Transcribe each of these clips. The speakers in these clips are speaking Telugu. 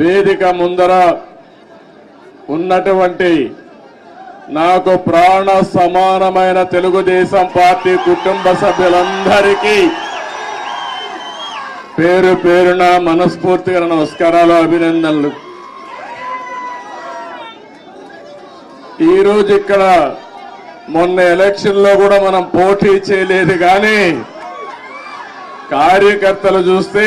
వేదిక ముందర ఉన్నటువంటి నాకు ప్రాణ సమానమైన తెలుగుదేశం పార్టీ కుటుంబ సభ్యులందరికీ పేరు పేరున మనస్ఫూర్తిగా నమస్కారాలు అభినందనలు. ఈరోజు ఇక్కడ మొన్న ఎలక్షన్లో కూడా మనం పోటీ చేయలేదు కానీ కార్యకర్తలు చూస్తే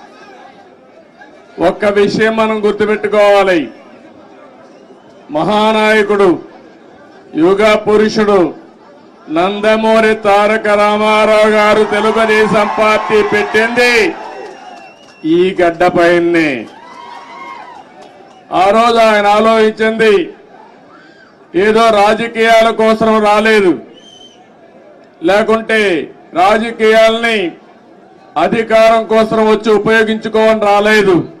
ఒక్క విషయం మనం గుర్తుపెట్టుకోవాలి. మహానాయకుడు యుగ పురుషుడు నందమూరి తారక రామారావు గారు తెలుగుదేశం పార్టీ పెట్టింది. ఈ గడ్డపైనే ఆ రోజు ఆయన ఆలోచించింది ఏదో రాజకీయాల కోసం రాలేదు. లేకుంటే రాజకీయాల్ని అధికారం కోసం వచ్చి ఉపయోగించుకోవని రాలేదు.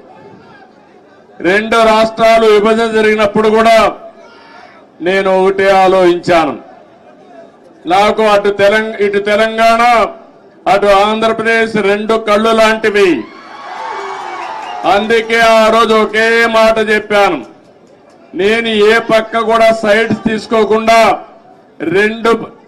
రెండు రాష్ట్రాలు విభజన జరిగినప్పుడు కూడా నేను ఒకటే ఆలోచించాను. నాకు అటు తెలంగాణ ఇటు తెలంగాణ అటు ఆంధ్రప్రదేశ్ రెండు కళ్ళు లాంటివి. అందుకే ఆ రోజు ఒకే మాట చెప్పాను. నేను ఏ పక్క కూడా సైడ్స్ తీసుకోకుండా రెండు